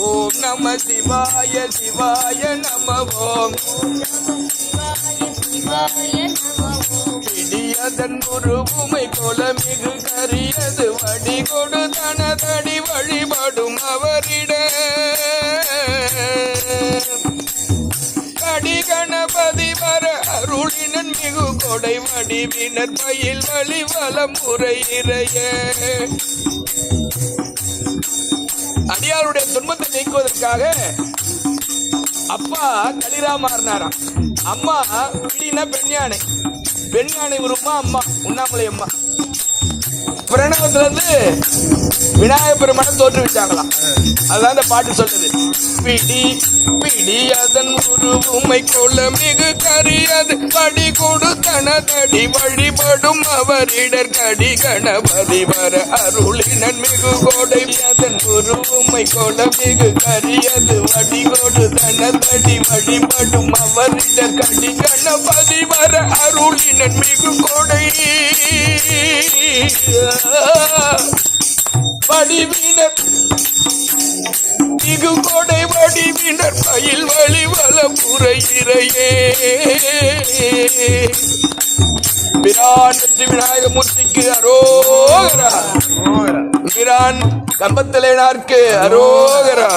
ஓம் நம சிவாய சிவாய நம ஓம். சிவாய சிவாய நம பிடியதன் உருவுமை போல மிகு கரியது வடி கொடு தனதடி வழிபடும் அவரிட. கடி கணபதி வர அருளினன் மிகு கொடை வடிவினர் பயில் வழி வலம் உரையிறைய அடியாருடைய துன்பத்தை நீக்குவதற்காக அப்பா களிரா மாறினாராம் அம்மா பிடினா பெண் யானை? பெண் யானை உருமா அம்மா உண்ணாமலை அம்மா. பிரணவத்துல இருந்து விநாயகர் பெருமானை தோற்றுவிச்சாங்களாம். அதுதான் இந்த பாட்டு சொல்லுது. பிடி பிடி அதன் உருவுமை கொள்ள மிகு கரியது படி கொடு மனதடி வழிபடும் அவரிடர் கடி கணபதி வர அருளினன் மிகு கோடை. அதன் உருவுமை கொள்ள மிகு கரியது. வடிகோடு தனதடி வழிபடும் அவரிடர் கடி கணபதி வர அருளினன் மிகு கோடை. வடிவினர் மிகு கொடை வடிவினர் பயில் வழி வலம் புறையிறையே பிரான் வெற்றி விநாயகமூர்த்திக்கு அரோகரா. பிரான் கம்பத்திலேனார்க்கு அரோகரா.